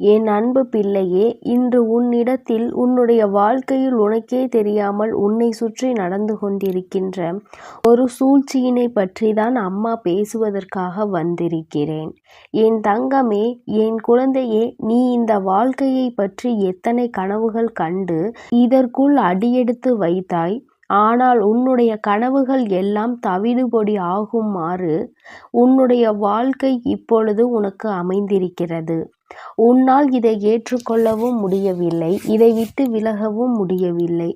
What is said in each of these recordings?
என் அன்பு பிள்ளையே இன்று உன்னிடத்தில் உன்னுடைய வாழ்க்கையில் உனக்கே தெரியாமல் உன்னை சுற்றி நடந்து கொண்டிருக்கின்ற ஒரு சூழ்ச்சியினை பற்றி தான் அம்மா பேசுவதற்காக வந்திருக்கிறேன். என் தங்கமே என் குழந்தையே நீ இந்த வாழ்க்கையை பற்றி எத்தனை கனவுகள் கண்டு இதற்குள் அடியெடுத்து வைத்தாய். ஆனால் உன்னுடைய கனவுகள் எல்லாம் தவிடுபொடி ஆகுமாறு உன்னுடைய வாழ்க்கை இப்பொழுது உனக்கு அமைந்திருக்கிறது. உன்னால் இதை ஏற்றுக்கொள்ளவும் முடியவில்லை இதை விட்டு விலகவும் முடியவில்லை.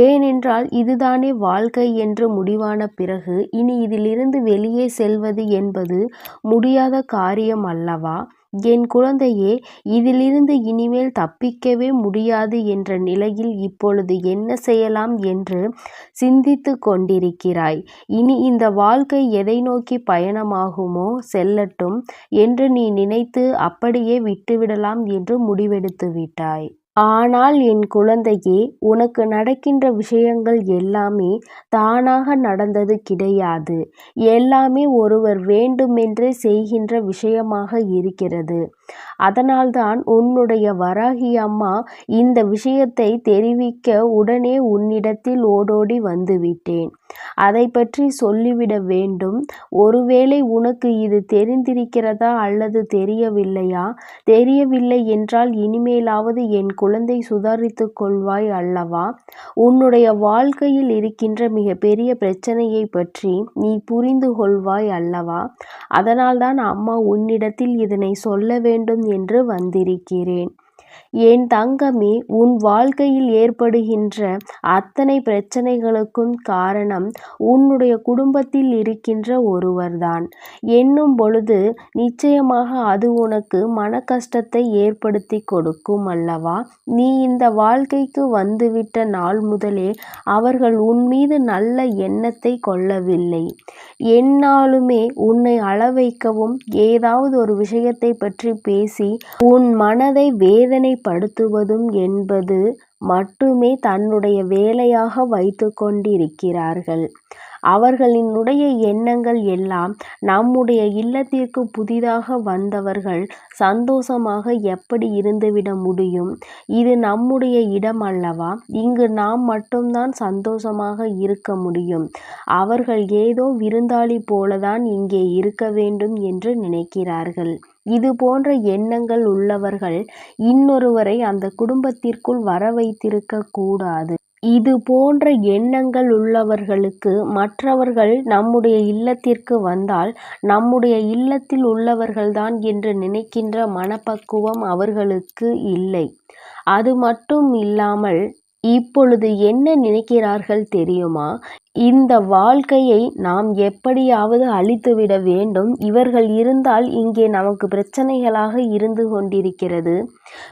ஏனென்றால் இதுதானே வாழ்க்கை என்று முடிவான பிறகு இனி இதிலிருந்து வெளியே செல்வது என்பது முடியாத காரியம் அல்லவா? என் குழந்தையே இதிலிருந்து இனிமேல் தப்பிக்கவே முடியாது என்ற நிலையில் இப்பொழுது என்ன செய்யலாம் என்று சிந்தித்து கொண்டிருக்கிறாய். இனி இந்த வாழ்க்கை எதை நோக்கி பயணமாகுமோ செல்லட்டும் என்று நீ நினைத்து அப்படியே விட்டுவிடலாம் என்று முடிவெடுத்து விட்டாய். ஆனால் என் குழந்தையே உனக்கு நடக்கின்ற விஷயங்கள் எல்லாமே தானாக நடந்தது கிடையாது. எல்லாமே ஒருவர் வேண்டுமென்றே செய்கின்ற விஷயமாக இருக்கிறது. அதனால்தான் உன்னுடைய வராகி அம்மா இந்த விஷயத்தை தெரிவிக்க உடனே உன்னிடத்தில் ஓடோடி வந்துவிட்டேன். அதை பற்றி சொல்லிவிட வேண்டும். ஒருவேளை உனக்கு இது தெரிந்திருக்கிறதா அல்லது தெரியவில்லையா? தெரியவில்லை என்றால் இனிமேலாவது என் குழந்தை சுதாரித்து கொள்வாய் அல்லவா? உன்னுடைய வாழ்க்கையில் இருக்கின்ற மிக பெரிய பிரச்சனையை பற்றி நீ புரிந்து கொள்வாய் அல்லவா? அதனால்தான் அம்மா உன்னிடத்தில் இதனை சொல்ல வேண்டும் வேண்டும் என்று வந்திருக்கிறேன். என் தங்கமே உன் வாழ்க்கையில் ஏற்படுகின்ற அத்தனை பிரச்சனைகளுக்கும் காரணம் உன்னுடைய குடும்பத்தில் இருக்கின்ற ஒருவர்தான். என்னும் பொழுது நிச்சயமாக அது உனக்கு மன கஷ்டத்தை ஏற்படுத்தி கொடுக்கும் அல்லவா? நீ இந்த வாழ்க்கைக்கு வந்துவிட்ட நாள் முதலே அவர்கள் உன் மீது நல்ல எண்ணத்தை கொள்ளவில்லை. என்னாலுமே உன்னை அளவைக்கவும் ஏதாவது ஒரு விஷயத்தை பற்றி பேசி உன் மனதை வேதனை வேதனைப்படுத்துவதும் என்பது மட்டுமே தன்னுடைய வேலையாக வைத்து கொண்டிருக்கிறார்கள். அவர்களினுடைய எண்ணங்கள் எல்லாம் நம்முடைய இல்லத்திற்கு புதிதாக வந்தவர்கள் சந்தோஷமாக எப்படி இருந்துவிட முடியும்? இது நம்முடைய இடம் அல்லவா? இங்கு நாம் மட்டும்தான் சந்தோஷமாக இருக்க முடியும். அவர்கள் ஏதோ விருந்தாளி போலதான் இங்கே இருக்க வேண்டும் என்று நினைக்கிறார்கள். இது போன்ற எண்ணங்கள் உள்ளவர்கள் இன்னொருவரை அந்த குடும்பத்திற்குள் வர வைத்திருக்க கூடாது இது போன்ற எண்ணங்கள் உள்ளவர்களுக்கு மற்றவர்கள் நம்முடைய இல்லத்திற்கு வந்தால் நம்முடைய இல்லத்தில் உள்ளவர்கள்தான் என்று நினைக்கின்ற மனப்பக்குவம் அவர்களுக்கு இல்லை. அது மட்டும் இல்லாமல் இப்பொழுது என்ன நினைக்கிறார்கள் தெரியுமா? இந்த வாழ்க்கையை நாம் எப்படியாவது அழித்துவிட வேண்டும். இவர்கள் இருந்தால் இங்கே நமக்கு பிரச்சனைகளாக இருந்து கொண்டிருக்கிறது.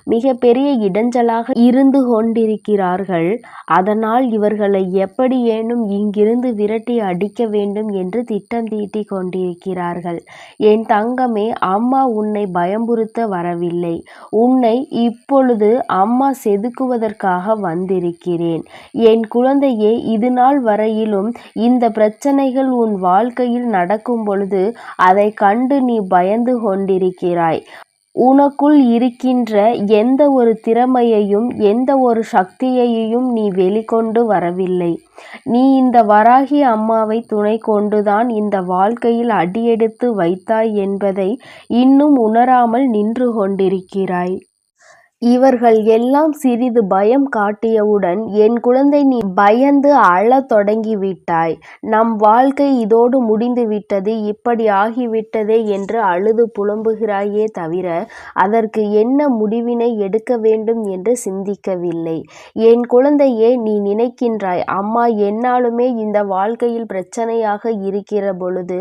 மிக பெரிய இடைஞ்சலாக இருந்து கொண்டிருக்கிறார்கள். அதனால் இவர்களை எப்படியேனும் இங்கிருந்து விரட்டி அடிக்க வேண்டும் என்று திட்டம் தீட்டி கொண்டிருக்கிறார்கள். என் தங்கமே அம்மா உன்னை பயம்புறுத்த வரவில்லை. உன்னை இப்பொழுது அம்மா செதுக்குவதற்காக வந்திருக்கிறேன். என் குழந்தையே இது நாள் வரையில் மேலும் இந்த பிரச்சனைகள் உன் வாழ்க்கையில் நடக்கும் பொழுது அதை கண்டு நீ பயந்து கொண்டிருக்கிறாய். உனக்குள் இருக்கின்ற எந்த ஒரு திறமையையும் எந்த ஒரு சக்தியையும் நீ வெளிக்கொண்டு வரவில்லை. நீ இந்த வராகி அம்மாவை துணை கொண்டுதான் இந்த வாழ்க்கையில் அடியெடுத்து வைத்தாய் என்பதை இன்னும் உணராமல் நின்று கொண்டிருக்கிறாய். இவர்கள் எல்லாம் சிறிது பயம் காட்டியவுடன் என் குழந்தை நீ பயந்து அழத் தொடங்கிவிட்டாய். நம் வாழ்க்கை இதோடு முடிந்து விட்டது இப்படி ஆகிவிட்டதே என்று அழுது புலம்புகிறாயே தவிர அதற்கு என்ன முடிவினை எடுக்க வேண்டும் என்று சிந்திக்கவில்லை. என் குழந்தையே நீ நினைக்கின்றாய் அம்மா என்னாலுமே இந்த வாழ்க்கையில் பிரச்சனையாக இருக்கிற பொழுது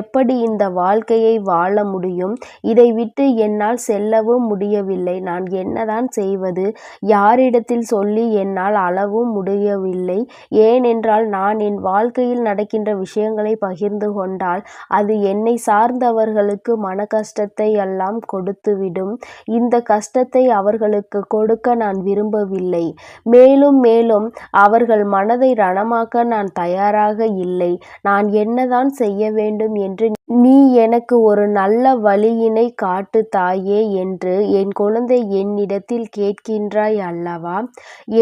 எப்படி இந்த வாழ்க்கையை வாழ முடியும்? இதை விட்டு என்னால் செல்லவும் முடியவில்லை. நான் என்ன என்னதான் செய்வது? யாரிடத்தில் சொல்லி என்னால் அளவும் முடியவில்லை. ஏனென்றால் நான் என் வாழ்க்கையில் நடக்கின்ற விஷயங்களை பகிர்ந்து கொண்டால் அது என்னை சார்ந்தவர்களுக்கு மன கஷ்டத்தை எல்லாம் கொடுத்துவிடும். இந்த கஷ்டத்தை அவர்களுக்கு கொடுக்க நான் விரும்பவில்லை. மேலும் மேலும் அவர்கள் மனதை ரணமாக்க நான் தயாராக இல்லை. நான் என்னதான் செய்ய வேண்டும் என்று நீ எனக்கு ஒரு நல்ல வழியினை காட்டு தாயே என்று என் குழந்தை என்னிடத்தில் கேட்கின்றாய் அல்லவா?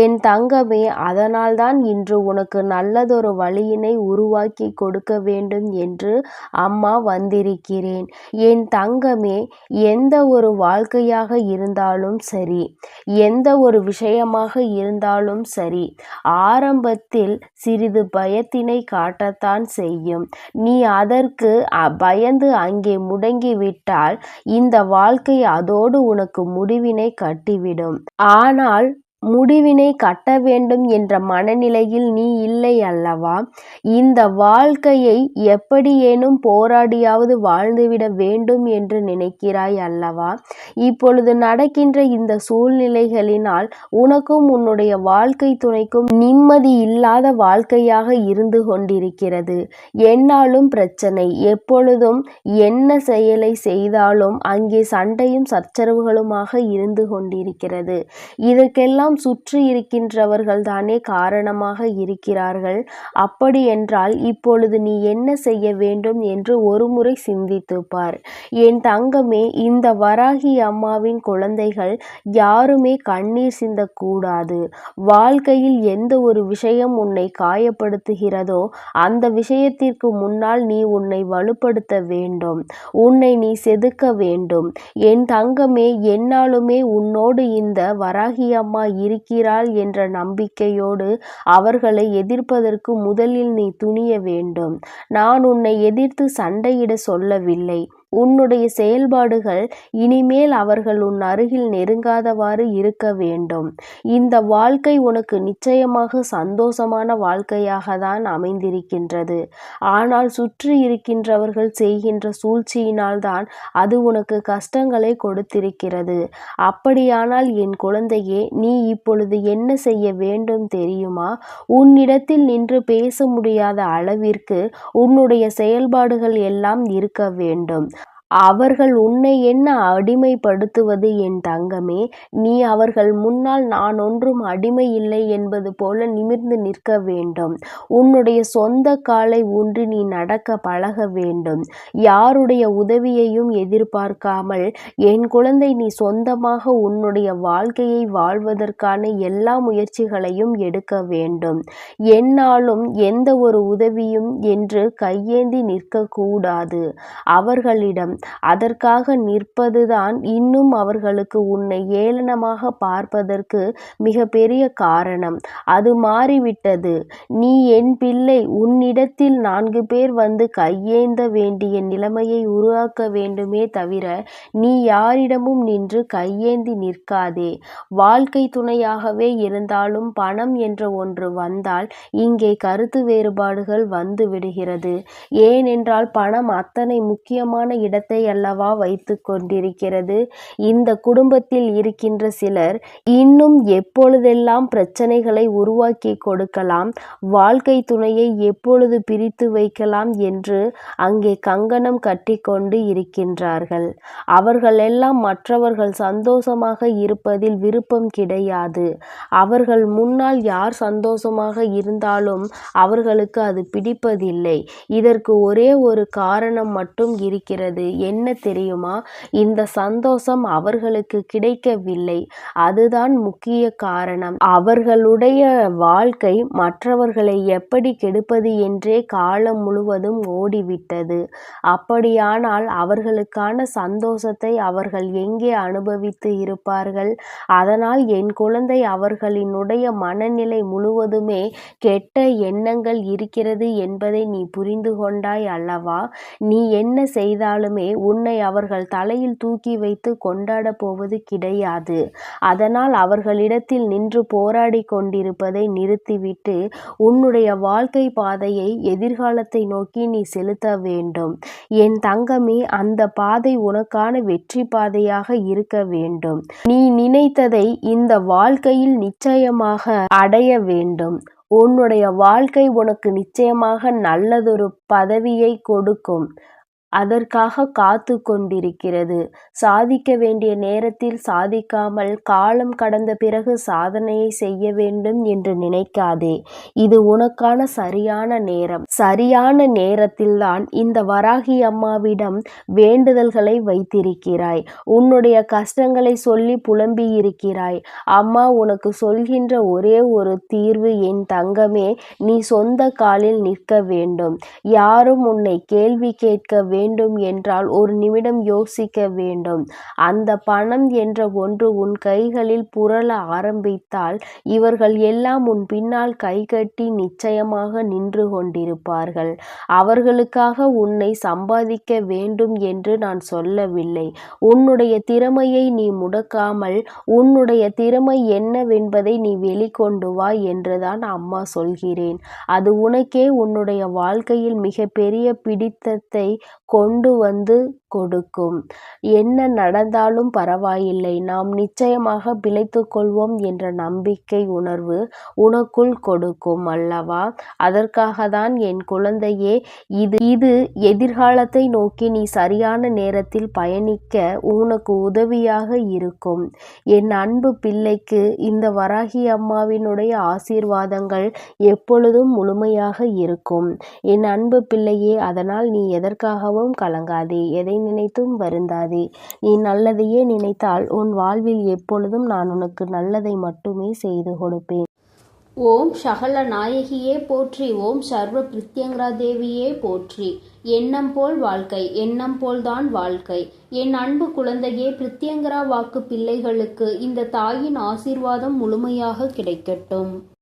என் தங்கமே அதனால்தான் இன்று உனக்கு நல்லதொரு வழியினை உருவாக்கி கொடுக்க வேண்டும் என்று அம்மா வந்திருக்கிறேன். என் தங்கமே எந்த ஒரு வாழ்க்கையாக இருந்தாலும் சரி எந்த ஒரு விஷயமாக இருந்தாலும் சரி ஆரம்பத்தில் சிறிது பயத்தினை காட்டத்தான் செய்யும். நீ அதற்கு பயந்து அங்கே முடங்கிவிட்டால் இந்த வாழ்க்கை அதோடு உனக்கு முடிவினை கட்டிவிடும். ஆனால் முடிவினை கட்ட வேண்டும் என்ற மனநிலையில் நீ இல்லை அல்லவா? இந்த வாழ்க்கையை எப்படியேனும் போராடியாவது வாழ்ந்துவிட வேண்டும் என்று நினைக்கிறாய் அல்லவா? இப்பொழுது நடக்கின்ற இந்த சூழ்நிலைகளினால் உனக்கும் உன்னுடைய வாழ்க்கை துணைக்கும் நிம்மதி இல்லாத வாழ்க்கையாக இருந்து கொண்டிருக்கிறது. என்னாலும் பிரச்சனை. எப்பொழுதும் என்ன செயலை செய்தாலும் அங்கே சண்டையும் சச்சரவுகளுமாக இருந்து கொண்டிருக்கிறது. இதற்கெல்லாம் சுற்றி இருக்கின்றவர்கள் தானே காரணமாக இருக்கிறார்கள். அப்படி என்றால் இப்பொழுது நீ என்ன செய்ய வேண்டும் என்று ஒருமுறை சிந்தித்துப்பார். என் தங்கமே இந்த வராகி அம்மாவின் குழந்தைகள் யாருமே கண்ணீர் சிந்தக்கூடாது. வாழ்க்கையில் எந்த ஒரு விஷயம் உன்னை காயப்படுத்துகிறதோ அந்த விஷயத்திற்கு முன்னால் நீ உன்னை வலுப்படுத்த வேண்டும். உன்னை நீ செதுக்க வேண்டும். என் தங்கமே என்னாலுமே உன்னோடு இந்த வராகி அம்மா இருக்கிறாள் என்ற நம்பிக்கையோடு அவர்களை எதிர்ப்பதற்கு முதலில் நீ துணிய வேண்டும். நான் உன்னை எதிர்த்து சண்டையிட சொல்லவில்லை. உன்னுடைய செயல்பாடுகள் இனிமேல் அவர்கள் உன் அருகில் நெருங்காதவாறு இருக்க வேண்டும். இந்த வாழ்க்கை உனக்கு நிச்சயமாக சந்தோஷமான வாழ்க்கையாக தான் அமைந்திருக்கின்றது. ஆனால் சுற்றி இருக்கின்றவர்கள் செய்கின்ற சூழ்ச்சியினால் தான் அது உனக்கு கஷ்டங்களை கொடுத்திருக்கிறது. அப்படியானால் என் குழந்தையே நீ இப்பொழுது என்ன செய்ய வேண்டும் தெரியுமா? உன்னிடத்தில் நின்று பேச முடியாத அளவிற்கு உன்னுடைய செயல்பாடுகள் எல்லாம் இருக்க வேண்டும். அவர்கள் உன்னை என்ன அடிமைப்படுத்துவது என் தங்கமே? நீ அவர்கள் முன்னால் நான் ஒன்றும் அடிமை இல்லை என்பது போல நிமிர்ந்து நிற்க வேண்டும். உன்னுடைய சொந்த காலை ஊன்றி நீ நடக்க பழக வேண்டும். யாருடைய உதவியையும் எதிர்பார்க்காமல் என் குழந்தை நீ சொந்தமாக உன்னுடைய வாழ்க்கையை வாழ்வதற்கான எல்லா முயற்சிகளையும் எடுக்க வேண்டும். என்னாலும் எந்த ஒரு உதவியும் என்று கையேந்தி நிற்கக்கூடாது. அவர்களிடம் அதற்காக நிற்பதுதான் இன்னும் அவர்களுக்கு உன்னை ஏளனமாக பார்ப்பதற்கு மிக பெரிய காரணம். அது மாறிவிட்டது. நீ என் பிள்ளை. உன்னிடத்தில் நான்கு பேர் வந்து கையேந்த வேண்டிய நிலைமையை உருவாக்க வேண்டுமே தவிர நீ யாரிடமும் நின்று கையேந்தி நிற்காதே. வாழ்க்கை துணையாகவே இருந்தாலும் பணம் என்ற ஒன்று வந்தால் இங்கே கருத்து வேறுபாடுகள் வந்து விடுகிறது. ஏனென்றால் பணம் அத்தனை முக்கியமான இடத்தை அல்லவா வைத்து கொண்டிருக்கிறது. இந்த குடும்பத்தில் இருக்கின்ற சிலர் இன்னும் எப்பொழுதெல்லாம் பிரச்சனைகளை உருவாக்கி கொடுக்கலாம் வாழ்க்கை துணையை எப்பொழுது பிரித்து வைக்கலாம் என்று அங்கே கங்கணம் கட்டிக்கொண்டு இருக்கின்றார்கள். அவர்களெல்லாம் மற்றவர்கள் சந்தோஷமாக இருப்பதில் விருப்பம் கிடையாது. அவர்கள் முன்னால் யார் சந்தோஷமாக இருந்தாலும் அவர்களுக்கு அது பிடிப்பதில்லை. இதற்கு ஒரே ஒரு காரணம் மட்டும் இருக்கிறது. என்ன தெரியுமா? இந்த சந்தோஷம் அவர்களுக்கு கிடைக்கவில்லை. அதுதான் முக்கிய காரணம். அவர்களுடைய வாழ்க்கை மற்றவர்களை எப்படி கெடுப்பது என்றே காலம் முழுவதும் ஓடிவிட்டது. அப்படியானால் அவர்களுக்கான சந்தோஷத்தை அவர்கள் எங்கே அனுபவித்து இருப்பார்கள்? அதனால் என் குழந்தை அவர்களினுடைய மனநிலை முழுவதுமே கெட்ட எண்ணங்கள் இருக்கிறது என்பதை நீ புரிந்து கொண்டாய் அல்லவா? நீ என்ன செய்தாலுமே உன்னை அவர்கள் தலையில் தூக்கி வைத்து கொண்டாடப் போவது கிடையாது. அதனால் அவர்களிடத்தில் நின்று போராடி கொண்டிருப்பதை நிறுத்திவிட்டு உன்னுடைய வாழ்க்கை பாதையை எதிர்காலத்தை நோக்கி நீ செலுத்த வேண்டும். என் தங்கமே அந்த பாதை உனக்கான வெற்றி பாதையாக இருக்க வேண்டும். நீ நினைத்ததை இந்த வாழ்க்கையில் நிச்சயமாக அடைய வேண்டும். உன்னுடைய வாழ்க்கை உனக்கு நிச்சயமாக நல்லதொரு பதவியை கொடுக்கும். அதற்காக காத்து கொண்டிருக்கிறது. சாதிக்க வேண்டிய நேரத்தில் சாதிக்காமல் காலம் கடந்த பிறகு சாதனையை செய்ய வேண்டும் என்று நினைக்காதே. இது உனக்கான சரியான நேரம். சரியான நேரத்தில்தான் இந்த வராகி அம்மாவிடம் வேண்டுதல்களை வைத்திருக்கிறாய். உன்னுடைய கஷ்டங்களை சொல்லி புலம்பி இருக்கிறாய் அம்மா உனக்கு சொல்கின்ற ஒரே ஒரு தீர்வு என் தங்கமே நீ சொந்த காலில் நிற்க வேண்டும். யாரும் உன்னை கேள்வி கேட்க வேண்டும் வேண்டும் என்றால் ஒரு நிமிடம் யோசிக்க வேண்டும். அந்த பணம் என்ற ஒன்று உன் கைகளில் புரள ஆரம்பித்தால் இவர்கள் எல்லாம் உன் பின்னால் கைகட்டி நிச்சயமாக நின்று கொண்டிருப்பார்கள். அவர்களுக்காக உன்னை சம்பாதிக்க வேண்டும் என்று நான் சொல்லவில்லை. உன்னுடைய திறமையை நீ முடக்காமல் உன்னுடைய திறமை என்னவென்பதை நீ வெளிக்கொண்டு வா என்றுதான் அம்மா சொல்கிறேன். அது உனக்கே உன்னுடைய வாழ்க்கையில் மிகப்பெரிய பிடித்தத்தை கொண்டு வந்து கொடுக்கும். என்ன நடந்தாலும் பரவாயில்லை. நாம் நிச்சயமாக பிழைத்து கொள்வோம் என்ற நம்பிக்கை உணர்வு உனக்குள் கொடுக்கும் அல்லவா? அதற்காக தான் என் குழந்தையே இது இது எதிர்காலத்தை நோக்கி நீ சரியான நேரத்தில் பயணிக்க உனக்கு உதவியாக இருக்கும். என் அன்பு பிள்ளைக்கு இந்த வராகி அம்மாவினுடைய ஆசீர்வாதங்கள் எப்பொழுதும் முழுமையாக இருக்கும். என் அன்பு பிள்ளையே அதனால் நீ எதற்காகவும் கலங்காதே எதை நினைத்தும் வருந்தாதே. நீ நல்லதையே நினைத்தால் உன் வாழ்வில் எப்பொழுதும் நான் உனக்கு நல்லதை மட்டுமே செய்து கொடுப்பேன். ஓம் சகல நாயகியே போற்றி ஓம் சர்வ பிரித்யங்கரா தேவியே போற்றி. எண்ணம் போல் வாழ்க்கை எண்ணம் போல்தான் வாழ்க்கை. என் அன்பு குழந்தையே பிரித்யங்கரா வாக்கு பிள்ளைகளுக்கு இந்த தாயின் ஆசீர்வாதம் முழுமையாக கிடைக்கட்டும்.